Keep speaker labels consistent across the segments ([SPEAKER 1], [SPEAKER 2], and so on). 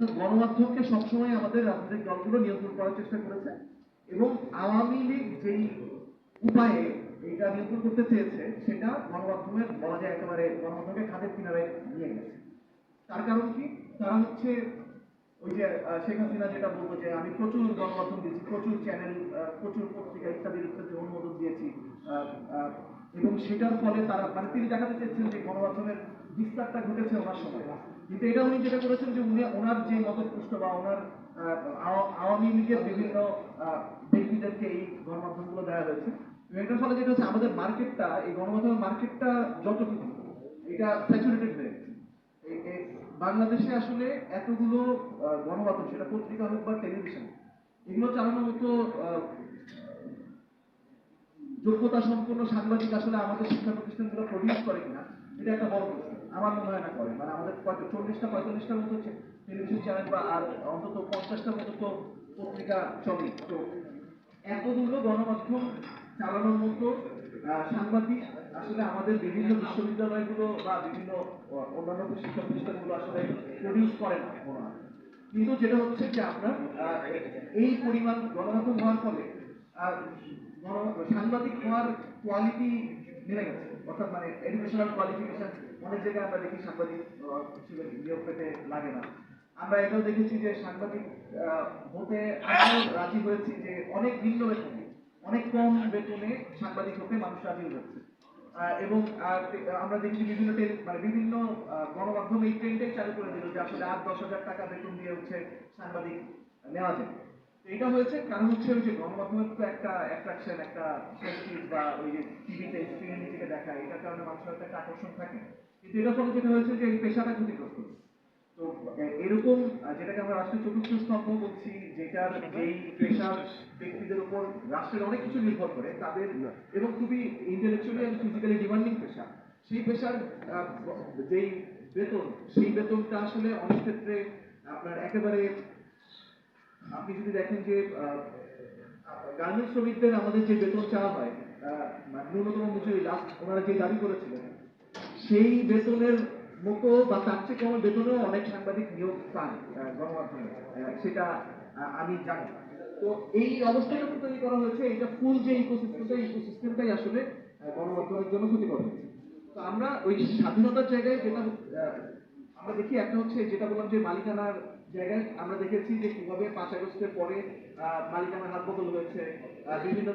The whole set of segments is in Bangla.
[SPEAKER 1] অর্থাৎ গণমাধ্যমকে সবসময় আমাদের রাজনৈতিক দলগুলো নিয়ন্ত্রণ করার চেষ্টা করেছে এবং আওয়ামী লীগ যেই উপায়ে এটা নিয়ন্ত্রণ করতে চেয়েছে, সেটা গণমাধ্যমের বলা যায় একেবারে গণমাধ্যমকে খাদের কিনারে নিয়ে গেছে। তার কারণ কি? তারা হচ্ছে ওই যে শেখ হাসিনা যেটা বলব যে, আমি প্রচুর গণমাধ্যম দিয়েছি, প্রচুর চ্যানেল প্রচুর পত্রিকা ইত্যাদি ইত্যাদি অনুমোদন দিয়েছি। এবং সেটার ফলে তারা মানে তিনি দেখাতে চেয়েছেন যে গণমাধ্যমের বিস্তারটা ঘটেছে ওনার সময় কিন্তু এটা উনি যেটা করেছেন যে উনি ওনার যে মতপুষ্ট বা ওনার আওয়ামী লীগের বিভিন্ন ব্যক্তিদেরকে এই গণমাধ্যমগুলো দেওয়া হয়েছে। এটার ফলে যেটা হচ্ছে আমাদের মার্কেটটা, এই গণমাধ্যমের মার্কেটটা যতটুকু এটা স্যাচুরেটেড হয়ে গেছে। বাংলাদেশে আসলে এতগুলো গণমাধ্যম, সেটা পত্রিকা হোক বা টেলিভিশন এগুলো চালানোর মতো যোগ্যতা সম্পন্ন সাংবাদিক আসলে আমাদের শিক্ষা প্রতিষ্ঠানগুলো প্রডিউস করে কিনা, এটা একটা বড় প্রশ্ন। আমার মনে হয় না করে। মানে আমাদের চল্লিশটা, পঁয়তাল্লিশটার মতো টেলিভিশন চ্যানেল বা আর অন্তত পঞ্চাশটার মতো তো পত্রিকা চলে। তো এতগুলো গণমাধ্যম চালানোর মতো সাংবাদিক আসলে আমাদের বিভিন্ন বিশ্ববিদ্যালয়গুলো বা বিভিন্ন অন্যান্য শিক্ষা প্রতিষ্ঠানগুলো আসলে প্রডিউস করে না মনে হয়। কিন্তু যেটা হচ্ছে যে আপনার এই পরিমাণ গণমাধ্যম হওয়ার ফলে, আর গণ- সাংবাদিক হওয়ার কোয়ালিটি নেমে গেছে। অর্থাৎ মানে এডুকেশনাল কোয়ালিফিকেশন অনেক জায়গায় আমরা দেখি সাংবাদিক হিসেবে নিয়োগ পেতে লাগে না। আমরা এটাও দেখেছি যে সাংবাদিক হতে রাজি হয়েছি যে অনেক ভিন্ন বেতনে অনেক কম বেতনে সাংবাদিক হতে মানুষ রাজি আহ, এবং আমরা দেখছি বিভিন্ন মানে বিভিন্ন গণমাধ্যম এই ট্রেন্ডটাই চালু করে দিল যে আসলে আট দশ হাজার টাকা বেতন দিয়ে হচ্ছে সাংবাদিক নেওয়া যায়। এটা হয়েছে কারণ হচ্ছে ওই যে গণমাধ্যমের তো একটা অ্যাট্রাকশন একটা প্রেস্টিজ বা ওই যে টিভিতে স্ক্রিনে নিজেকে দেখা এটার কারণে মানুষের একটা আকর্ষণ থাকে। কিন্তু এটার ফলে যেটা হয়েছে যে এই পেশাটা ক্ষতিগ্রস্ত তো এরকম যেটাকে আমরা রাষ্ট্রের চতুর্থ স্তম্ভ বলছি যেটার যেই পেশার ব্যক্তিদের উপর রাষ্ট্রের অনেক কিছু নির্ভর করে তাদের এবং খুবই ইন্টেলেকচুয়ালি এবং ফিজিক্যালি ডিমান্ডিং পেশা। সেই পেশার যেই বেতন সেই বেতনটা আসলে অনেক ক্ষেত্রে আপনার একেবারে আপনি যদি দেখেন যে গার্মেন্টস শ্রমিকদের আমাদের যে বেতন চাওয়া হয় মানে ন্যূনতম মজুরি লাস্ট ওনারা যে দাবি করেছিলেন, সেই বেতনের মতো বা তার চেয়ে কম বেতনেও অনেক সাংবাদিক নিয়োগ পান গণমাধ্যমে সেটা আমি জানি তো এই অবস্থাটা তৈরি করা হয়েছে, এটা ফুল যে ইকোসিস্টেমটা ইকোসিস্টেমটাই আসলে গণমাধ্যমের জন্য ক্ষতিকর হয়েছে। তো আমরা ওই স্বাধীনতার জায়গায় যেটা আমরা দেখি, একটা হচ্ছে, যেটা বললাম যে মালিকানার জায়গায় আমরা দেখেছি যে কীভাবে পাঁচ আগস্টের পরে মালিকানার হাত বদল হয়েছে বিভিন্ন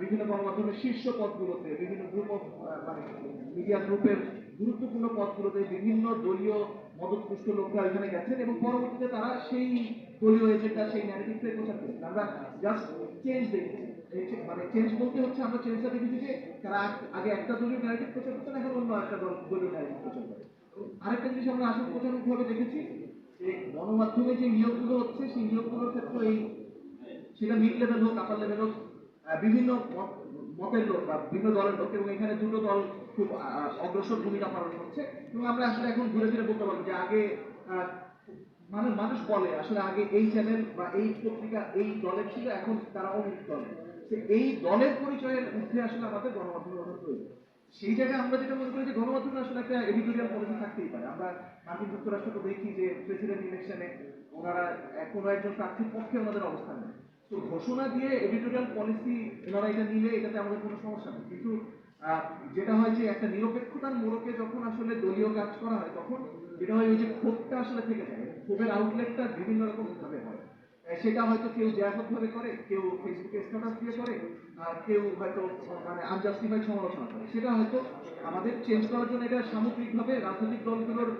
[SPEAKER 1] বিভিন্ন গণমাধ্যমের শীর্ষ পদগুলোতে, বিভিন্ন গ্রুপ অফ মানে মিডিয়া গ্রুপের গুরুত্বপূর্ণ পদগুলোতে বিভিন্ন দলীয় মদতপুষ্ট লোকরা এখানে গেছেন এবং পরবর্তীতে তারা সেই দলীয় এজেন্ডা সেই ন্যারেটিভটাই প্রচার করেছেন। আমরা জাস্ট চেঞ্জ দেখেছি। মানে চেঞ্জ বলতে হচ্ছে আমরা চেঞ্জটা দেখেছি যে তারা আগে একটা দলীয় ন্যারেটিভ প্রচার করতেন এখন অন্য একটা দলীয় ন্যারেটিভ প্রচার করে। আরেকটা জিনিস আমরা আসল প্রচারকভাবে দেখেছি গণমাধ্যমে যে নিয়োগগুলো হচ্ছে, সেই নিয়োগগুলোর ক্ষেত্রে এই সেটা মিড লেভেল হোক আপার লেভেল হোক বিভিন্ন মত- মতের লোক বা বিভিন্ন দলের লোক এবং এখানে দুটো দল খুব অগ্রসর ভূমিকা পালন করছে এবং আমরা আসলে এখন ঘুরে ফিরে বলতে পারব যে আগে মানুষ মানুষ বলে আসলে আগে এই চ্যানেল বা এই পত্রিকা, এই দলের ছিল, এখন তারা অনেক দলে। এই দলের পরিচয়ের ঊর্ধ্বে আসলে আমাদের গণমাধ্যমের প্রয়োজন। সেই জায়গায় আমরা যেটা মনে করি যে গণমাধ্যমে আসলে একটা এডিটোরিয়াল পলিসি থাকতেই পারে। আমরা মার্কিন যুক্তরাষ্ট্র তো দেখি যে প্রেসিডেন্ট ইলেকশনে ওনারা কোনো একজন প্রার্থীর পক্ষে ওনাদের অবস্থান নেয়। তো ঘোষণা দিয়ে এডিটোরিয়াল পলিসি ওনারা এটা নিলে এটাতে আমাদের কোনো সমস্যা নেই। কিন্তু যেটা হয় যে একটা নিরপেক্ষতার মোড়কে যখন আসলে দলীয় কাজ করা হয়, তখন যেটা হয় ওই যে ক্ষোভটা আসলে থেকে যায়। ক্ষোভের আউটলেটটা বিভিন্ন রকম ভাবে হয়। সেটা হয়তো কেউ জ্যাকভাবে করে, কেউ ফেসবুকে স্ট্যাটাস দিয়ে করে, আর কেউ হয়তো মানে আনজাস্টিফাইড সমালোচনা করে। সেটা হয়তো আমাদের চেঞ্জ করার জন্য এটা সামগ্রিকভাবে রাজনৈতিক দলগুলোর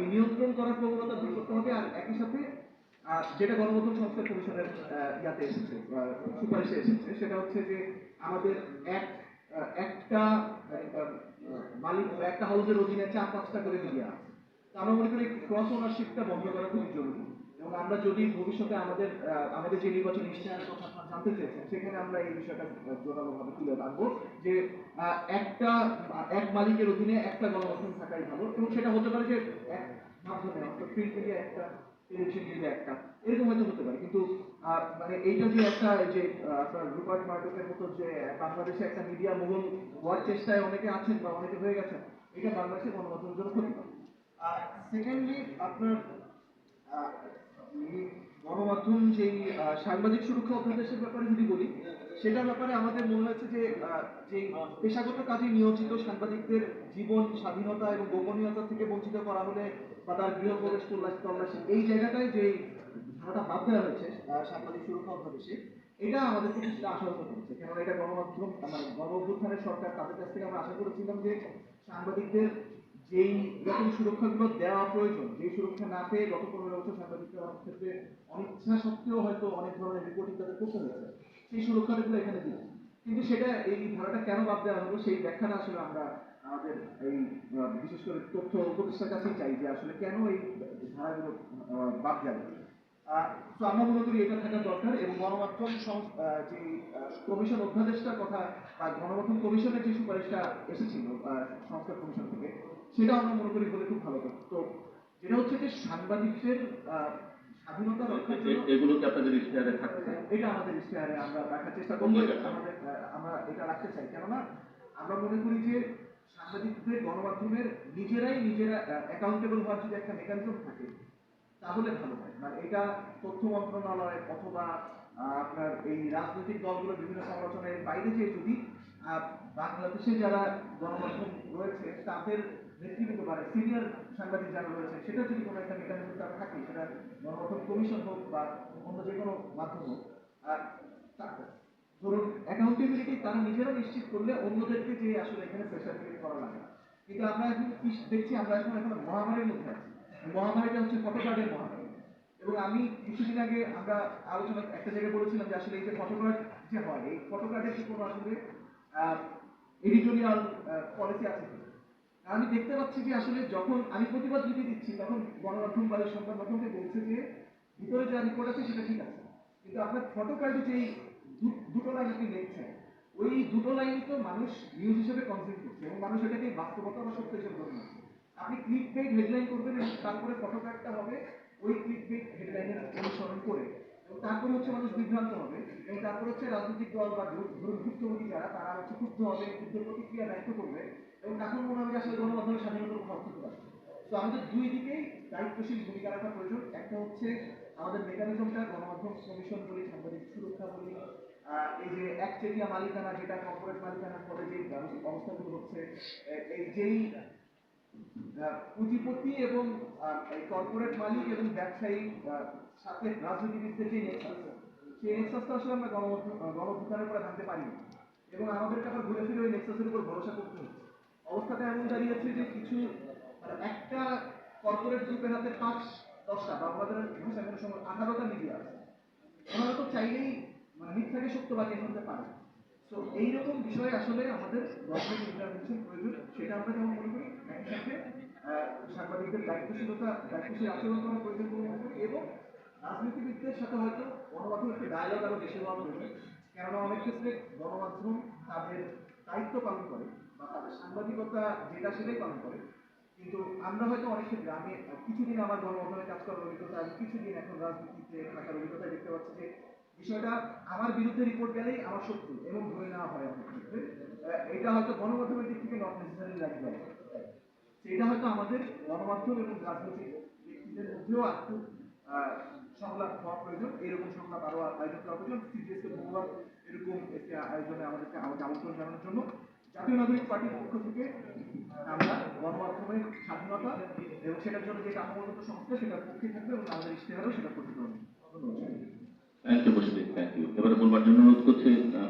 [SPEAKER 1] এই নিয়ন্ত্রণ করার প্রবণতা দূর করতে হবে, আর একই সাথে যেটা গণমাধ্যম সংস্কার কমিশনের ইয়াতে এসেছে সুপারিশে এসেছে, সেটা হচ্ছে যে আমাদের এক একটা মালিক, একটা হাউসের অধীনে চার পাঁচটা করে মিডিয়া আমরা মনে করি ক্রস ওনারশিপটা বন্ধ করা খুবই জরুরি। এবং আমরা যদি ভবিষ্যতে আমাদের আমাদের যে নির্বাচন ইশতেহারের কথা জানতে চেয়েছেন, সেখানে আমরা এই বিষয়টা জোরালোভাবে তুলে রাখব যে একটা, এক মালিকের অধীনে একটা গণমাধ্যম থাকাই ভালো এবং সেটা হতে পারে যে, এক মাধ্যমে, অর্থাৎ প্রিন্ট মিডিয়া একটা টেলিভিশন মিডিয়া একটা, এরকম হয়তো হতে পারে। কিন্তু মানে এইটা যে একটা যে আপনার রুপার্ট মার্কেটের মতো যে বাংলাদেশে একটা মিডিয়া মহল হওয়ার চেষ্টায় অনেকে আছেন বা অনেকে হয়ে গেছেন, এটা বাংলাদেশের গণমাধ্যমের জন্য ক্ষতিকর। আর সেকেন্ডলি আপনার গণমাধ্যম যেই সাংবাদিক সুরক্ষা অধ্যাদেশের ব্যাপারে যদি বলি, সেটার ব্যাপারে আমাদের মনে হয়েছে যে যে পেশাগত কাজে নিয়োজিত সাংবাদিকদের জীবন, স্বাধীনতা এবং গোপনীয়তা থেকে বঞ্চিত করা হলে বা তার গৃহ প্রবেশ তল্লাশি তল্লাশি, এই জায়গাটায় যে ধারাটা বাদ দেওয়া হয়েছে সাংবাদিক সুরক্ষা অধ্যাদেশে, এটা আমাদেরকে কিছুটা আশাহত করেছে। কেননা এটা গণমাধ্যম মানে গণ সরকার, তাদের কাছ থেকে আমরা আশা করেছিলাম যে সাংবাদিকদের যেই রকম সুরক্ষাগুলো দেওয়া প্রয়োজন, যেই সুরক্ষা না পেয়ে গত পনেরো বছর সাংবাদিকদের অনেক ক্ষেত্রে অনিচ্ছা সত্ত্বেও হয়তো অনেক ধরনের রিপোর্টিং তাদের করতে হয়েছে। সেই সুরক্ষাগুলো এখানে দিল কিন্তু সেটা এই ধারাটা কেন বাদ দেওয়া হলো, সেই ব্যাখ্যাটা আসলে আমরা আমাদের এই বিশেষ করে তথ্য উপদেষ্টার কাছেই চাই যে আসলে কেন এই ধারাগুলো বাদ যাবে তো আমরা মনে করি এটা থাকা দরকার এবং গণমাধ্যম যে কমিশন অধ্যাদেশটার কথা বা গণমাধ্যম কমিশনের যে সুপারিশটা এসেছিল সংস্কার কমিশন থেকে সেটা আমরা মনে করি হলে খুব ভালো হতো তো যেটা হচ্ছে যে সাংবাদিকদের স্বাধীনতা রক্ষার জন্য
[SPEAKER 2] এগুলো কি আপনাদের ইশতেহারে থাকছে
[SPEAKER 1] এটা আমাদের ইশতেহারে আমরা রাখার চেষ্টা করব। আমাদের আমরা এটা রাখতে চাই। কেননা আমরা মনে করি যে সাংবাদিকদের গণমাধ্যমের নিজেরাই নিজেরা অ্যাকাউন্টেবল হওয়ার যদি একটা মেকানিজম থাকে তাহলে ভালো হয়। মানে এটা তথ্য মন্ত্রণালয় অথবা আপনার এই রাজনৈতিক দলগুলো বিভিন্ন সমালোচনার বাইরে যেয়ে যদি বাংলাদেশে যারা গণমাধ্যম রয়েছে তাদের নেতৃবৃন্দ মানে সিনিয়র সাংবাদিক যারা রয়েছে সেটা যদি কোনো একটা মেকানিজম তারা থাকে, সেটা গণমাধ্যম কমিশন হোক বা অন্য যে কোনো মাধ্যম হোক, আর ধরুন অ্যাকাউন্টেবিলিটি তারা নিজেরা নিশ্চিত করলে অন্যদেরকে যে আসলে এখানে প্রেশার ক্রিয়েট করা লাগে। কিন্তু আমরা এখন দেখছি, আমরা এখন এখন মহামারীর মধ্যে আছি মহামারীটা হচ্ছে ফটোকার্ডের মহামারী এবং আমি কিছুদিন আগে আমরা আলোচনা একটা জায়গায় বলেছিলাম যে আসলে এই যে ফটোকার্ড যে হয়, এই ফটোকার্ডের কি কোনো আসলে এডিটোরিয়াল পলিসি আছে? আমি দেখতে পাচ্ছি যে আসলে যখন আমি প্রতিবাদ লিখে দিচ্ছি, তখন গণমাধ্যম বা সংবাদ মাধ্যমকে বলছে যে ভিতরে যা রিপোর্ট আছে সেটা ঠিক আছে। কিন্তু আপনার ফটো কার্ডে যেই দুটো লাইন আপনি লিখছেন ওই দুটো লাইন তো মানুষ নিউজ হিসেবে কনসিউম করছে এবং মানুষ এটাকে বাস্তবতা বা সত্য হিসেবে গ্রহণ আপনি ক্লিক বেট হেডলাইন করবেন এবং তারপরে ফটো কার্ডটা হবে ওই ক্লিক বেট হেডলাইনের অনুসরণ করে এবং তারপরে হচ্ছে মানুষ বিভ্রান্ত হবে এবং তারপরে হচ্ছে রাজনৈতিক দল বা ধরুন যারা, তারা হচ্ছে ক্ষুব্ধ হবে, ক্ষুব্ধ প্রতিক্রিয়া ব্যক্ত করবে। এবং তখন হবে যে আসলে গণমাধ্যমের স্বাধীনতার উপর হস্তক্ষেপ আসবে তো আমাদের দুই দিকেই দায়িত্বশীল ভূমিকা রাখা প্রয়োজন। একটা হচ্ছে আমাদের মেকানিজমটা গণমাধ্যম কমিশন বলি, সাংবাদিক সুরক্ষা বলি। এই যে একচেটিয়া মালিকানা, যেটা কর্পোরেট মালিকানার ফলে যে অবস্থাগুলো হচ্ছে এই যেই পুঁজিপতি এবং কর্পোরেট মালিক এবং ব্যবসায়ী সাথে রাজনীতিবিদদের যে নেক্সাস সেই নেক্সাসটা আসলে আমরা গণমাধ্যম গণভূতানের পরে ভাঙতে পারি এবং আমাদেরকে আবার ঘুরে ফিরে ওই নেক্সাসের উপর ভরসা করতে হচ্ছে। অবস্থাটা এমন দাঁড়িয়েছে যে কিছু, একটা কর্পোরেট গ্রুপের হাতে পাঁচ, দশটা, বা আমাদের ভাষায় কোনো সময় আঠারোটা মিডিয়া আছে। ওনারা তো চাইলেই মানে মিথ্যাকে সত্য বানিয়ে ফেলতে পারে। তো এইরকম বিষয়ে আসলে আমাদের গভর্নমেন্ট ইন্টারভেনশন প্রয়োজন, সেটা আমরা যেমন মনে করি একই সাথে সাংবাদিকদের দায়িত্বশীলতা, দায়িত্বশীল আচরণ করা প্রয়োজন বলে মনে করি, এবং রাজনীতিবিদদের সাথে হয়তো গণমাধ্যম একটি ডায়ালগ আরও বেশি হওয়া প্রয়োজন। কেননা অনেক ক্ষেত্রে গণমাধ্যম তাদের দায়িত্ব পালন করে। সাংবাদিকতা যেটা সেটাই পালন করে। কিন্তু আমরা হয়তো অনেক ক্ষেত্রে আমি কিছুদিন আমার গণমাধ্যমে কাজ করার অভিজ্ঞতা আমি কিছুদিন এখন রাজনীতিতে থাকার অভিজ্ঞতা দেখতে পাচ্ছি যে বিষয়টা আমার বিরুদ্ধে রিপোর্ট গেলেই আমার শত্রু এবং ধরে নেওয়া হয় অনেক ক্ষেত্রে এটা হয়তো গণমাধ্যমের দিক থেকে নট নেসেসারি লাগবে সেটা হয়তো আমাদের গণমাধ্যম এবং রাজনৈতিক ব্যক্তিদের মধ্যেও একটু সংলাপ হওয়া প্রয়োজন। এরকম সংলাপ আরও আয়োজন করা প্রয়োজন। সিরিয়াসকে ধন্যবাদ এরকম একটি আয়োজনে আমাদেরকে আমাকে আমন্ত্রণ জানানোর জন্য। জাতীয় নাগরিক পার্টির পক্ষ থেকে আমরা গণমাধ্যমের স্বাধীনতা এবং সেটার জন্য যে কাঠামোগত সংস্থা সেটার পক্ষে থাকবে এবং আমাদের ইশতেহারও সেটা প্রতিফলন ধন্যবাদ
[SPEAKER 2] থ্যাংক ইউ থ্যাংক ইউ এবারে বলবার জন্য অনুরোধ করছি